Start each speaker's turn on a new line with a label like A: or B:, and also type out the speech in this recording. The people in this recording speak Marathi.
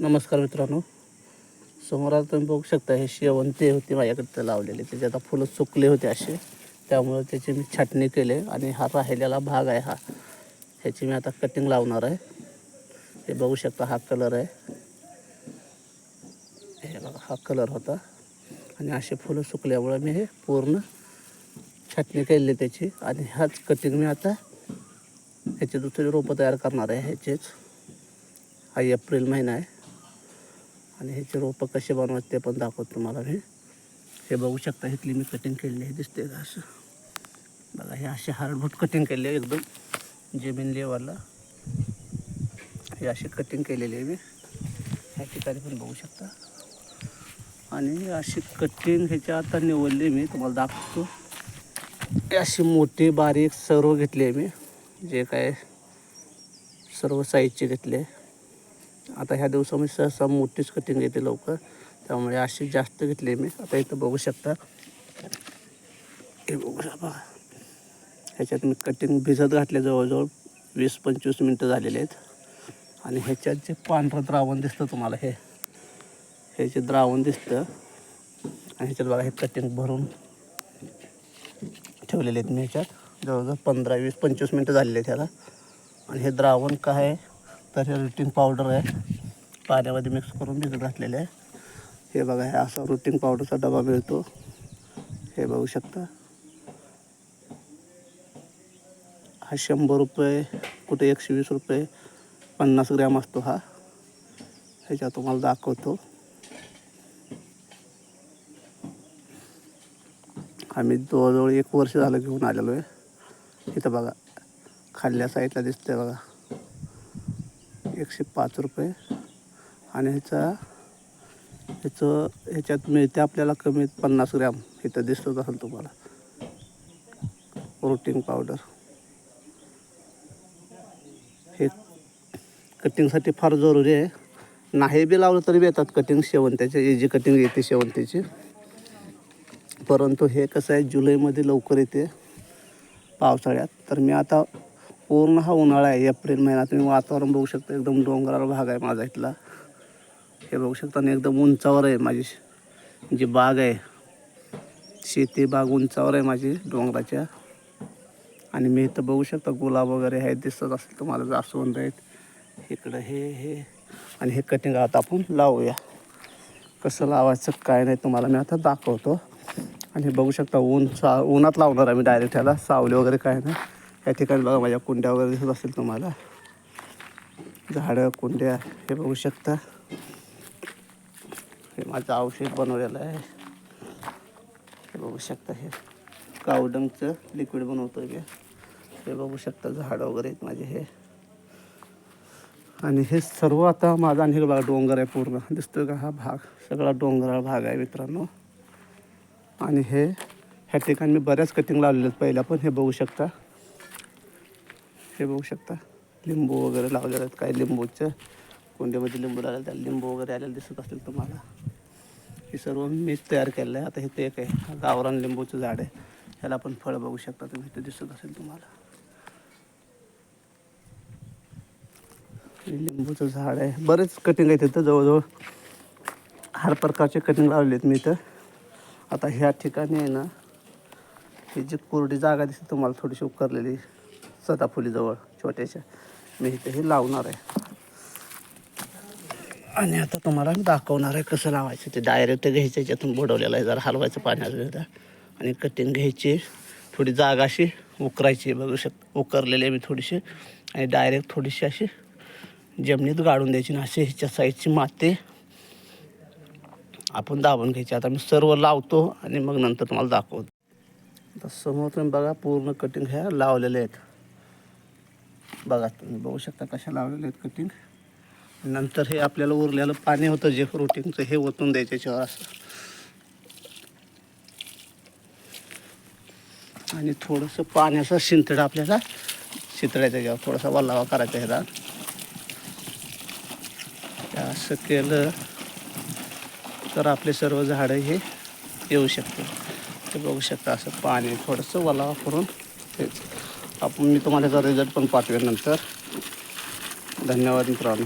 A: नमस्कार मित्रांनो. समोर आता तुम्ही बघू शकता हे शेवंते होते माझ्याकडे लावलेले. त्याचे आता फुलं सुकले होते असे त्यामुळे त्याची मी छाटणी केले आणि हा राहिलेला भाग आहे हा. ह्याची मी आता कटिंग लावणार आहे. हे बघू शकता हा कलर आहे. हे बघा हा कलर होता. आणि असे फुलं सुकल्यामुळे मी हे पूर्ण छाटणी केली त्याची. आणि ह्याच कटिंग मी आता ह्याचे दुसरी रोपं तयार करणार आहे ह्याचेच. हा एप्रिल महिना आहे. आणि ह्याचे रोपं कसे बनवायचे ते पण दाखवतो तुम्हाला मी. हे बघू शकता इथली मी कटिंग केलेली आहे दिसते का असं? बघा हे असे हार्डबूट कटिंग केले आहे एकदम जमीन लेवलला. हे अशी कटिंग केलेली आहे मी. ह्या ठिकाणी पण बघू शकता. आणि अशी कटिंग ह्याच्या आता निवडली मी तुम्हाला दाखवतो. अशी मोठी बारीक सर्व घेतली आहे मी. जे काय सर्व साईजचे घेतले. आता ह्या दिवसामध्ये सहसा मोठीच कटिंग येते लवकर. त्यामुळे अशी जास्त घेतली मी. आता इथं बघू शकता. हे बघू शकता. ह्याच्यात मी कटिंग भिजत घातले जवळजवळ वीस पंचवीस मिनटं झालेले आहेत. आणि ह्याच्यात जे पांढरं द्रावण दिसतं तुम्हाला हे. हे जे द्रावण दिसतं. आणि ह्याच्यात बघा हे कटिंग भरून ठेवलेले आहेत मी ह्याच्यात. जवळजवळ पंधरा वीस पंचवीस मिनटं झालेले आहेत ह्याला. आणि हे द्रावण काय आहे? तर हे रुटीन पावडर आहे. पाण्यामध्ये मिक्स करून भिजत घातलेले आहे. हे बघा हे असा रुटीन पावडरचा डबा मिळतो. हे बघू शकता. हा शंभर रुपये कुठे एकशे वीस रुपये पन्नास ग्रॅम असतो हा. ह्याच्यात तुम्हाला दाखवतो. आम्ही जवळजवळ एक वर्ष झालं घेऊन आलेलो आहे. इथं बघा खाल्ल्या साईडला दिसतंय बघा. एकशे पाच रुपये. आणि ह्याचा ह्याचं ह्याच्यात मिळते आपल्याला कमीत पन्नास ग्रॅम. इथं दिसतच असेल तुम्हाला. Protein powder. हे कटिंगसाठी फार जरुरी आहे. नाही बी लावलं तरी बी येतात कटिंग शेवंत्याचे जी कटिंग येते शेवंत्याची परंतु हे कसं आहे जुलैमध्ये लवकर येते पावसाळ्यात. तर मी आता पूर्ण हा उन्हाळा आहे. एप्रिल महिना तुम्ही वातावरण बघू शकता. एकदम डोंगराळ भाग आहे माझा इथला. हे बघू शकता आणि एकदम उंचावर आहे माझी जी बाग आहे. शेती बाग उंचावर आहे माझी डोंगराच्या. आणि मी इथं बघू शकता गुलाब वगैरे आहेत दिसत असेल तुम्हाला जास्वंद आहेत. इकडं हे हे. आणि हे कटिंग आता आपण लावूया. कसं लावायचं काय नाही तुम्हाला मी आता दाखवतो. आणि हे बघू शकता ऊन सा उन्हात लावणार आहे मी डायरेक्ट ह्याला. सावली वगैरे काय नाही. या ठिकाणी बघा माझ्या कुंड्या वगैरे दिसत असेल तुम्हाला. झाडं कुंड्या हे बघू शकता. हे माझं औषध बनवलेलं आहे. हे बघू शकता हे. कावडंगचं लिक्विड बनवतो मी. हे बघू शकता झाडं वगैरे आहेत माझे हे. आणि हे सर्व आता माझा आणि हे बघा डोंगर आहे पूर्ण. दिसतोय का हा भाग? सगळा डोंगराळ भाग आहे मित्रांनो. आणि हे ह्या ठिकाणी मी बऱ्याच कटिंग लावलेल्या आहेत. पहिल्या पण हे बघू शकता. हे बघू शकता. लिंबू वगैरे लावलेले आहेत. काही लिंबूचं कोंडीमध्ये लिंबू लावलेलं त्याला लिंबू वगैरे आलेलं दिसत असेल तुम्हाला. हे सर्व मीच तयार केलेलं आहे. आता हे ते एक आहे. गावरान लिंबूचं झाड आहे. ह्याला पण फळं बघू शकता तुम्ही. ते दिसत असेल तुम्हाला. लिंबूचं झाड आहे. बरेच कटिंग आहेत तिथं जवळजवळ हर प्रकारचे कटिंग लावले आहेत मी इथं. आता ह्या ठिकाणी आहे ना ही जी कोरडी जागा दिसते तुम्हाला थोडीशी उकरलेली सदाफुलीजवळ छोट्याशा. मी इथे हे लावणार आहे. आणि आता तुम्हाला मी दाखवणार आहे कसं लावायचं. ते डायरेक्ट घ्यायचं याच्यातून बुडवलेलं आहे. जरा हलवायचं पाण्यात आणि कटिंग घ्यायची. थोडी जागा अशी उकरायची बघू शक उकरलेली मी थोडीशी. आणि डायरेक्ट थोडीशी अशी जमिनीत गाडून द्यायची. आणि अशी ह्याच्या साईडची माती आपण दाबून घ्यायची. आता मी सर्व लावतो आणि मग नंतर तुम्हाला दाखवतो. आता समोर तुम्ही बघा पूर्ण कटिंग ह्या लावलेल्या आहेत. बघा तुम्ही बघू शकता कशा लावलेल्या आहेत कटिंग नंतर हे आपल्याला उरलेलं पाणी होतं जे रोटिंगचं हे ओतून द्यायचं याच्यावर असं. आणि थोडंसं पाण्याचा शिंतडा आपल्याला शितळायचं त्याच्यावर थोडासा वल्लावा करायचा ह्याला. असं केलं तर आपले सर्व झाडं हे येऊ शकते ते बघू शकता असं पाणी थोडंसं वलावा करून आपण मी तुम्हाला त्याचा रिझल्ट पण पाठवेन नंतर. धन्यवाद मित्रांनो.